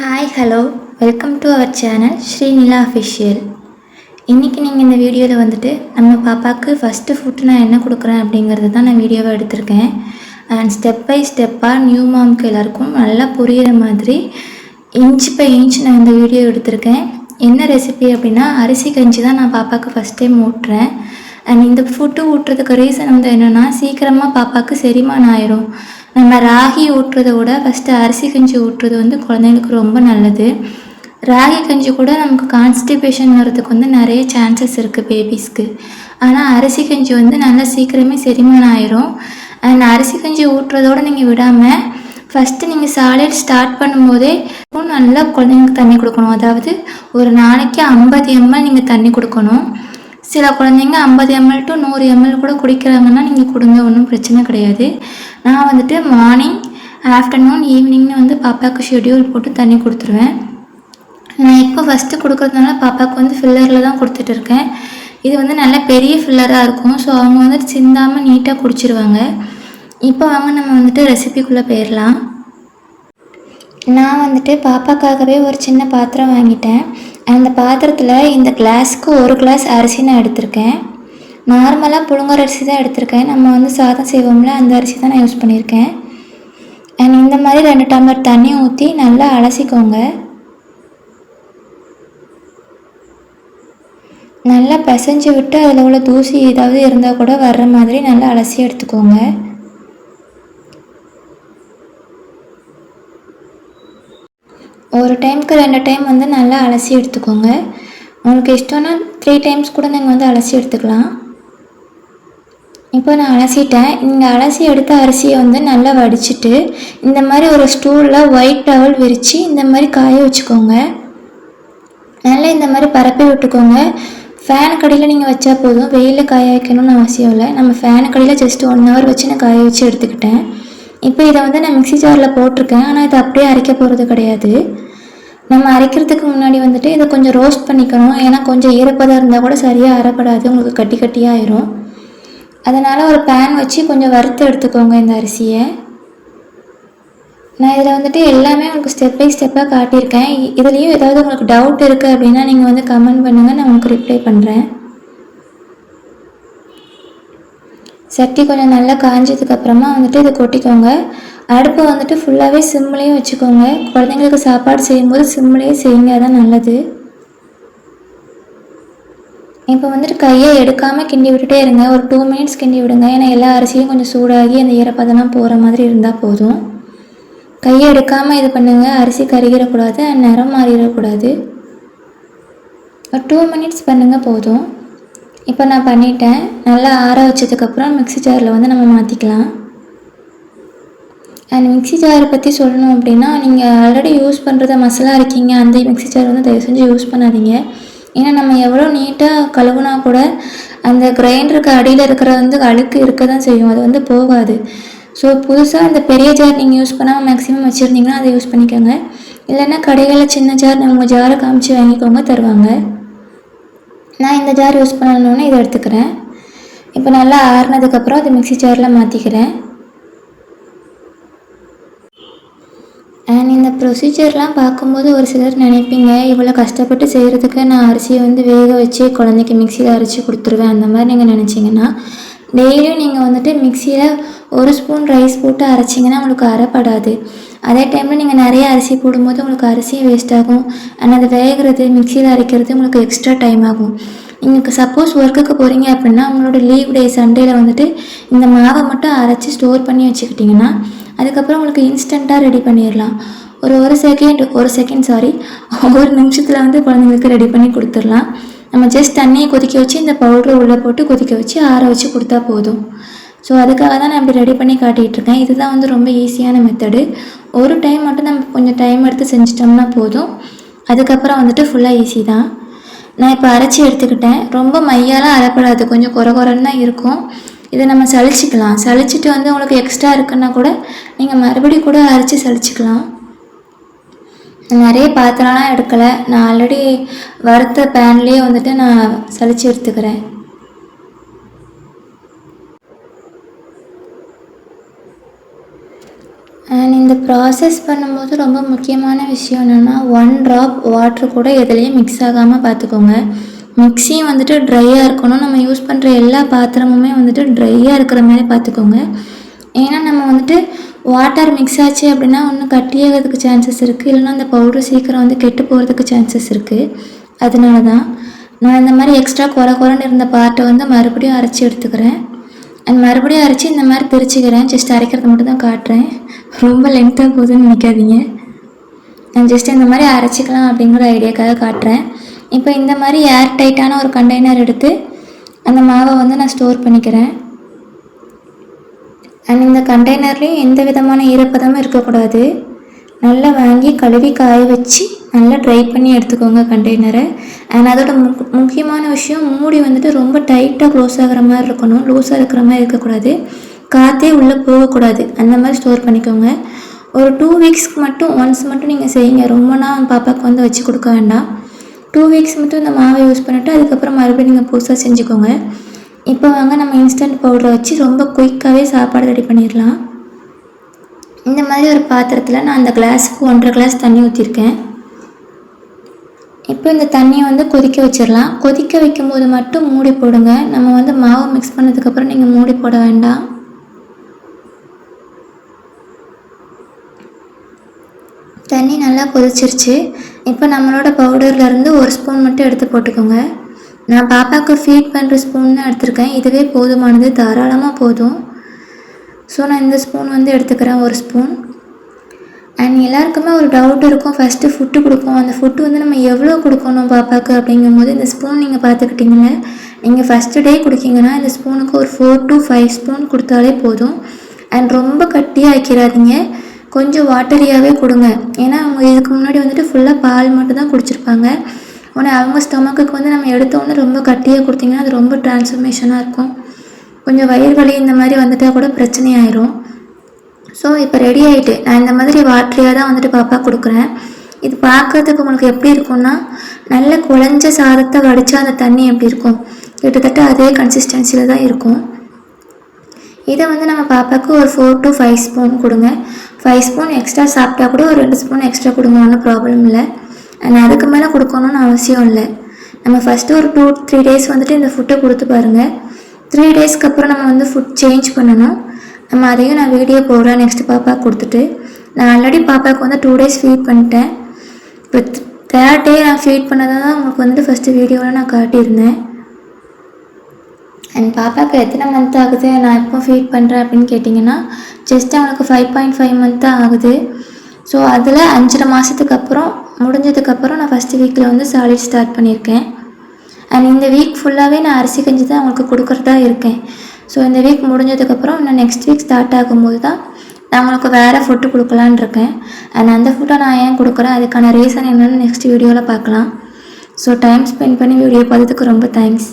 Hi hello welcome to our channel Srinila official இன்றைக்கி நீங்கள் இந்த வீடியோவில் வந்துட்டு நம்ம பாப்பாவுக்கு ஃபஸ்ட்டு ஃபுட்டு நான் என்ன கொடுக்குறேன் அப்படிங்கிறது தான் நான் வீடியோவை எடுத்திருக்கேன். அண்ட் ஸ்டெப் பை ஸ்டெப்பாக நியூ மாம்க்கு எல்லாருக்கும் நல்லா புரிகிற மாதிரி இன்ச் பை இன்ச் நான் இந்த வீடியோ எடுத்திருக்கேன். என்ன ரெசிபி அப்படின்னா அரிசி கஞ்சி தான் நான் பாப்பாவுக்கு ஃபஸ்ட் டைம் ஊட்டுறேன் அண்ட் இந்த ஃபுட்டு ஊட்டுறதுக்கு ரீசன் வந்து என்னென்னா சீக்கிரமாக பாப்பாவுக்கு செரிமானம் ஆயிரும். நம்ம ராகி ஊட்டுறத விட ஃபஸ்ட்டு அரிசி கஞ்சி ஊட்டுறது வந்து குழந்தைங்களுக்கு ரொம்ப நல்லது. ராகி கஞ்சி கூட நமக்கு கான்ஸ்டிபேஷன் வர்றதுக்கு வந்து நிறைய சான்சஸ் இருக்குது பேபிஸ்க்கு ஆனால் அரிசி கஞ்சி வந்து நல்லா சீக்கிரமே செரிமானம் ஆயிரும். அண்ட் அரிசி கஞ்சி ஊட்டுறதோட நீங்கள் விடாமல் ஃபஸ்ட்டு நீங்கள் சாலிட் ஸ்டார்ட் பண்ணும்போதே நல்லா குழந்தைங்களுக்கு தண்ணி கொடுக்கணும். அதாவது ஒரு நாளைக்கு ஐம்பது எம்எல் நீங்கள் தண்ணி கொடுக்கணும். சில குழந்தைங்க ஐம்பது எம்எல் டு நூறு எம்எல் கூட குடிக்கிறாங்கன்னா நீங்கள் கொடுங்க ஒன்றும் பிரச்சனை கிடையாது. நான் வந்துட்டு மார்னிங் ஆஃப்டர்நூன் ஈவினிங்னு வந்து பாப்பாவுக்கு ஷெட்யூல் போட்டு தண்ணி கொடுத்துருவேன். நான் இப்போ ஃபஸ்ட்டு கொடுக்குறதுனால பாப்பாவுக்கு வந்து ஃபில்லரில் தான் கொடுத்துட்டு இருக்கேன். இது வந்து நல்ல பெரிய ஃபில்லராக இருக்கும். ஸோ அவங்க வந்துட்டு சிந்தாமல் நீட்டாக குடிச்சிருவாங்க. இப்போ வாங்க நம்ம வந்துட்டு ரெசிபிக்குள்ளே போயிடலாம் நான் வந்துட்டு பாப்பாக்காகவே ஒரு சின்ன பாத்திரம் வாங்கிட்டேன். பாத்திரத்தில் இந்த கிளாஸ்க்கு ஒரு கிளாஸ் அரிசி நான் எடுத்திருக்கேன். நார்மலாக புழுங்கர் அரிசி தான் எடுத்திருக்கேன். நம்ம வந்து சாதம் செய்வோம்ல அந்த அரிசி தான் நான் யூஸ் பண்ணியிருக்கேன். அண்ட் இந்த மாதிரி ரெண்டு டம்ளர் தண்ணி ஊற்றி நல்லா அலசிக்கோங்க. நல்லா பிசைஞ்சு விட்டு அதில் உள்ள தூசி ஏதாவது இருந்தால் கூட வர்ற மாதிரி நல்லா அலசி எடுத்துக்கோங்க ஒரு டைமுக்கு ரெண்டு டைம் வந்து நல்லா அலசி எடுத்துக்கோங்க. உங்களுக்கு இஷ்டம்னா த்ரீ டைம்ஸ் கூட நீங்கள் வந்து அலசி எடுத்துக்கலாம். இப்போ நான் அலசிட்டேன். நீங்கள் அலசி எடுத்த அரிசியை வந்து நல்லா வடிச்சிட்டு இந்த மாதிரி ஒரு ஸ்டூலில் ஒயிட் டவல் விரித்து இந்த மாதிரி காய வச்சுக்கோங்க. நல்லா இந்த மாதிரி பரப்பி விட்டுக்கோங்க. ஃபேன் கடையில் நீங்கள் வச்சா போதும். வெயிலில் காய வைக்கணும்னு அவசியம் இல்லை. நம்ம ஃபேன் கடையில் ஜஸ்ட் ஒன் ஹவர் வச்சு நான் காய வச்சு எடுத்துக்கிட்டேன். இப்போ இதை வந்து நான் மிக்ஸி ஜாரில் போட்டிருக்கேன். ஆனால் இதை அப்படியே அரைக்க போகிறது கிடையாது. நம்ம அரைக்கிறதுக்கு முன்னாடி வந்துட்டு இதை கொஞ்சம் ரோஸ்ட் பண்ணிக்கணும். ஏன்னா கொஞ்சம் ஈரப்பதம் இருந்தால் கூட சரியாக அரைப்படாது. உங்களுக்கு கட்டி கட்டியாயிரும் அதனால் ஒரு பேன் வச்சு கொஞ்சம் வறுத்து எடுத்துக்கோங்க இந்த அரிசியை. நான் இதில் வந்துட்டு எல்லாமே உங்களுக்கு ஸ்டெப் பை ஸ்டெப்பாக காட்டியிருக்கேன். இதுலேயும் ஏதாவது உங்களுக்கு டவுட் இருக்குது அப்படின்னா நீங்கள் வந்து கமெண்ட் பண்ணுங்கள் நான் உங்களுக்கு ரிப்ளை பண்ணுறேன் சட்டி கொஞ்சம் நல்லா காஞ்சதுக்கப்புறமா வந்துட்டு இதை கொட்டிக்கோங்க. அடுப்பு வந்துட்டு ஃபுல்லாகவே சிம்மிலையும் வச்சுக்கோங்க. குழந்தைங்களுக்கு சாப்பாடு செய்யும்போது சிம்லேயே செய்யுங்க அதான் நல்லது. இப்போ வந்துட்டு கையை எடுக்காமல் கிண்டி விட்டுட்டே இருங்க. ஒரு டூ மினிட்ஸ் கிண்டி விடுங்க. ஏன்னா எல்லா அரிசியும் கொஞ்சம் சூடாகி அந்த ஈரப்பதெல்லாம் போகிற மாதிரி இருந்தால் போதும். கையை எடுக்காமல் இது பண்ணுங்கள் அரிசி கருகிடக்கூடாது அண்ட் நிறம் மாறிடக்கூடாது. ஒரு டூ மினிட்ஸ் பண்ணுங்கள் போதும். இப்போ நான் பண்ணிட்டேன். நல்லா ஆற வச்சதுக்கப்புறம் மிக்ஸி ஜாரில் வந்து நம்ம மாற்றிக்கலாம் அண்ட் மிக்ஸி ஜாரை பற்றி சொல்லணும் அப்படின்னா நீங்கள் ஆல்ரெடி யூஸ் பண்ணுறத மசாலா இருக்கீங்க அந்த மிக்ஸி ஜார் வந்து தயவு செஞ்சு யூஸ் பண்ணாதீங்க. ஏன்னா நம்ம எவ்வளோ நீட்டாக கழுவுனா கூட அந்த கிரைண்டருக்கு அடியில் இருக்கிற வந்து அழுக்கு இருக்க தான் செய்யும். அது வந்து போகாது. ஸோ புதுசாக அந்த பெரிய ஜார் நீங்கள் யூஸ் பண்ணாமல் மேக்ஸிமம் வச்சுருந்தீங்கன்னா அதை யூஸ் பண்ணிக்கோங்க. இல்லைன்னா கடைகளில் சின்ன ஜார் உங்கள் ஜாரை காமிச்சு வாங்கிக்கோங்க தருவாங்க. நான் இந்த ஜார் யூஸ் பண்ணணுன்னு இதை எடுத்துக்கிறேன். இப்போ நல்லா ஆறுனதுக்கப்புறம் அதை மிக்ஸி ஜாரில் மாற்றிக்கிறேன் அண்ட் இந்த ப்ரொசீஜர்லாம் பார்க்கும்போது ஒரு சிலர் நினைப்பீங்க இவ்வளோ கஷ்டப்பட்டு செய்கிறதுக்கு நான் அரிசியை வந்து வேக வச்சு குழந்தைக்கு மிக்சியில் அரைச்சி கொடுத்துருவேன். அந்த மாதிரி நீங்கள் நினச்சிங்கன்னா டெய்லியும் நீங்கள் வந்துட்டு மிக்சியில் ஒரு ஸ்பூன் ரைஸ் போட்டு அரைச்சிங்கன்னா உங்களுக்கு அரைப்படாது. அதே டைமில் நீங்கள் நிறைய அரிசி போடும்போது உங்களுக்கு அரிசியும் வேஸ்ட் ஆகும். அண்ட் அது வேகிறது மிக்சியில் அரைக்கிறது உங்களுக்கு எக்ஸ்ட்ரா டைம் ஆகும். நீங்கள் சப்போஸ் ஒர்க்குக்கு போகிறீங்க அப்படின்னா உங்களோட லீவ் டே சண்டேல வந்துட்டு இந்த மாவை மட்டும் அரைச்சி ஸ்டோர் பண்ணி வச்சுக்கிட்டிங்கன்னா அதுக்கப்புறம் உங்களுக்கு இன்ஸ்டண்ட்டாக ரெடி பண்ணிடலாம் ஒரு ஒரு செகண்ட் ஒரு செகண்ட் சாரி ஒரு நிமிஷத்தில் வந்து குழந்தைங்களுக்கு ரெடி பண்ணி கொடுத்துடலாம் நம்ம ஜஸ்ட் தண்ணியை கொதிக்க வச்சு இந்த பவுடரை உள்ளே போட்டு கொதிக்க வச்சு ஆற வச்சு கொடுத்தா போதும். ஸோ அதுக்காக தான் நான் இப்படி ரெடி பண்ணி காட்டிகிட்டு இருக்கேன். இதுதான் வந்து ரொம்ப ஈஸியான மெத்தடு ஒரு டைம் மட்டும் நம்ம கொஞ்சம் டைம் எடுத்து செஞ்சிட்டோம்னா போதும். அதுக்கப்புறம் வந்துட்டு ஃபுல்லாக ஈஸி தான். நான் இப்போ அரைச்சி எடுத்துக்கிட்டேன். ரொம்ப மையாலாம் அரைப்படாது. கொஞ்சம் குறை குறைன்னு தான் இருக்கும். இதை நம்ம சளிச்சிக்கலாம் சளிச்சிட்டு வந்து உங்களுக்கு எக்ஸ்ட்ரா இருக்குன்னா கூட நீங்கள் மறுபடியும் கூட அரைச்சி சலிச்சிக்கலாம். நிறைய பாத்திரம்லாம் எடுக்கலை. நான் ஆல்ரெடி வறுத்த பேன்லேயே வந்துட்டு நான் சளிச்சு எடுத்துக்கிறேன். அண்ட் இந்த ப்ராசஸ் பண்ணும்போது ரொம்ப முக்கியமான விஷயம் என்னென்னா ஒன் ட்ராப் வாட்ரு கூட எதுலேயும் மிக்ஸ் ஆகாமல் பார்த்துக்கோங்க மிக்சியும் வந்துட்டு ட்ரையாக இருக்கணும். நம்ம யூஸ் பண்ணுற எல்லா பாத்திரமுமே வந்துட்டு ட்ரையாக இருக்கிற மாதிரி பார்த்துக்கோங்க. ஏன்னா நம்ம வந்துட்டு வாட்டர் மிக்ஸ் ஆச்சு அப்படின்னா ஒன்று கட்டியாகிறதுக்கு சான்சஸ் இருக்குது இல்லைன்னா அந்த பவுடர் சீக்கிரம் வந்து கெட்டு போகிறதுக்கு சான்சஸ் இருக்குது அதனால தான் நான் இந்த மாதிரி எக்ஸ்ட்ரா குறை குறைன்னு இருந்த பார்ட்டை வந்து மறுபடியும் அரைச்சி எடுத்துக்கிறேன். அண்ட் மறுபடியும் அரைச்சி இந்த மாதிரி பிரிச்சுக்கிறேன் ஜஸ்ட் அரைக்கிறது மட்டும் தான் காட்டுறேன். ரொம்ப லென்த்தாக போகுதுன்னு நினைக்காதீங்க. நான் ஜஸ்ட் இந்த மாதிரி அரைச்சிக்கலாம் அப்படிங்கிற ஐடியாக்காக காட்டுறேன். இப்போ இந்த மாதிரி ஏர் டைட்டான ஒரு கண்டெய்னர் எடுத்து அந்த மாவை வந்து நான் ஸ்டோர் பண்ணிக்கிறேன். அண்ட் இந்த கண்டெய்னர்லேயும் எந்த விதமான ஈரப்பதமும் இருக்கக்கூடாது. நல்லா வாங்கி கழுவி காய வச்சு நல்லா ட்ரை பண்ணி எடுத்துக்கோங்க கண்டெய்னரை அண்ட் அதோட முக் முக்கியமான விஷயம் மூடி வந்துட்டு ரொம்ப டைட்டாக க்ளோஸ் ஆகிற மாதிரி இருக்கணும். லூஸாக இருக்கிற மாதிரி இருக்கக்கூடாது. காற்றே உள்ளே போகக்கூடாது. அந்த மாதிரி ஸ்டோர் பண்ணிக்கோங்க. ஒரு டூ வீக்ஸ்க்கு மட்டும் ஒன்ஸ் மட்டும் நீங்கள் செய்யுங்க. ரொம்ப நாள் பாப்பாவுக்கு வந்து வச்சு கொடுக்க வேண்டாம். டூ வீக்ஸ் மட்டும் இந்த மாவை யூஸ் பண்ணிவிட்டு அதுக்கப்புறம் மறுபடியும் நீங்கள் புதுசாக செஞ்சுக்கோங்க. இப்போ வாங்க நம்ம இன்ஸ்டன்ட் பவுடரை வச்சு ரொம்ப குயிக்காகவே சாப்பாடு ரெடி பண்ணிடலாம். இந்த மாதிரி ஒரு பாத்திரத்தில் நான் அந்த கிளாஸுக்கு ஒன்றரை கிளாஸ் தண்ணி ஊற்றிருக்கேன் இப்போ இந்த தண்ணியை வந்து கொதிக்க வச்சிடலாம். கொதிக்க வைக்கும்போது மட்டும் மூடி போடுங்க. நம்ம வந்து மாவு மிக்ஸ் பண்ணதுக்கப்புறம் நீங்கள் மூடி போட வேண்டாம். தண்ணி நல்லா கொதிச்சிருச்சு. இப்போ நம்மளோட பவுடர்லேருந்து ஒரு ஸ்பூன் மட்டும் எடுத்து போட்டுக்கோங்க. நான் பாப்பாவுக்கு ஃபீட் பண்ணுற ஸ்பூன் தான் எடுத்திருக்கேன். இதுவே போதுமானது. தாராளமாக போதும். ஸோ நான் இந்த ஸ்பூன் வந்து எடுத்துக்கிறேன். ஒரு ஸ்பூன் அண்ட் எல்லாருக்குமே ஒரு டவுட் இருக்கும். ஃபஸ்ட்டு ஃபுட்டு கொடுப்போம். அந்த ஃபுட்டு வந்து நம்ம எவ்வளோ கொடுக்கணும் பாப்பாவுக்கு அப்படிங்கும்போது இந்த ஸ்பூன் நீங்கள் பார்த்துக்கிட்டிங்கன்னா நீங்கள் ஃபஸ்ட்டு டே கொடுக்கீங்கன்னா இந்த ஸ்பூனுக்கு ஒரு ஃபோர் டு ஃபைவ் ஸ்பூன் கொடுத்தாலே போதும். அண்ட் ரொம்ப கட்டியாக வைக்கிறாதீங்க கொஞ்சம் வாட்டரியாகவே கொடுங்க. ஏன்னா அவங்க இதுக்கு முன்னாடி வந்துட்டு ஃபுல்லாக பால் மட்டும் தான் குடிச்சிருப்பாங்க. உடனே அவங்க ஸ்டொமக்குக்கு வந்து நம்ம எடுத்தோடனே ரொம்ப கட்டியாக கொடுத்தீங்கன்னா அது ரொம்ப டிரான்ஸ்ஃபர்மேஷனாக இருக்கும். கொஞ்சம் வயிறு வலி இந்த மாதிரி வந்துட்டால் கூட பிரச்சனை ஆயிரும் ஸோ இப்போ ரெடி ஆகிட்டு நான் இந்த மாதிரி வாட்டரியாக தான் வந்துட்டு பாப்பா கொடுக்குறேன். இது பார்க்கறதுக்கு உங்களுக்கு எப்படி இருக்கும்னா நல்ல குழஞ்ச சாதத்தை வடித்தா அந்த தண்ணி எப்படி இருக்கும்? கிட்டத்தட்ட அதே கன்சிஸ்டன்சியில் தான் இருக்கும். இதை வந்து நம்ம பாப்பாவுக்கு ஒரு ஃபோர் டு ஃபைவ் ஸ்பூன் கொடுங்க. ஃபைவ் ஸ்பூன் எக்ஸ்ட்ரா சாப்பிட்டா கூட ஒரு ரெண்டு ஸ்பூன் எக்ஸ்ட்ரா கொடுங்க ஒன்றும் ப்ராப்ளம் இல்லை. அண்ட் அதுக்கு மேலே கொடுக்கணும்னு அவசியம் இல்லை. நம்ம ஃபஸ்ட்டு ஒரு டூ த்ரீ டேஸ் வந்துட்டு இந்த ஃபுட்டை கொடுத்து பாருங்கள் த்ரீ டேஸ்க்கு அப்புறம் நம்ம வந்து ஃபுட் சேஞ்ச் பண்ணணும். நம்ம அதையும் நான் வீடியோ போடுறேன் நெக்ஸ்ட் பாப்பா கொடுத்துட்டு. நான் ஆல்ரெடி பாப்பாவுக்கு வந்து டூ டேஸ் ஃபீட் பண்ணிட்டேன். இப்போ தேர்ட் டே நான் ஃபீட் பண்ணதான் உங்களுக்கு வந்துட்டு ஃபஸ்ட்டு வீடியோவில் நான் காட்டியிருந்தேன். அண்ட் பாப்பாவுக்கு எத்தனை மந்த் ஆகுது? நான் எப்போ ஃபீட் பண்ணுறேன் அப்படின்னு கேட்டிங்கன்னா ஜஸ்ட் அவனுக்கு ஃபைவ் பாயிண்ட் ஃபைவ் மந்த் ஆகுது. ஸோ அதில் அஞ்சரை மாதத்துக்கு அப்புறம் முடிஞ்சதுக்கப்புறம் நான் ஃபஸ்ட்டு வீக்கில் வந்து சாலிட் ஸ்டார்ட் பண்ணியிருக்கேன். அண்ட் இந்த வீக் ஃபுல்லாகவே நான் அரிசி கஞ்சி தான் அவங்களுக்கு கொடுக்குறதா இருக்கேன். ஸோ இந்த வீக் முடிஞ்சதுக்கப்புறம் நான் நெக்ஸ்ட் வீக் ஸ்டார்ட் ஆகும்போது தான் நான் உங்களுக்கு வேறு ஃபுட்டு கொடுக்கலான் இருக்கேன். அண்ட் அந்த ஃபுட்டை நான் ஏன் கொடுக்குறேன்? அதுக்கான ரீசன் என்னென்னு நெக்ஸ்ட் வீடியோவில் பார்க்கலாம். ஸோ டைம் ஸ்பெண்ட் பண்ணி வீடியோ பார்த்ததுக்கு ரொம்ப தேங்க்ஸ்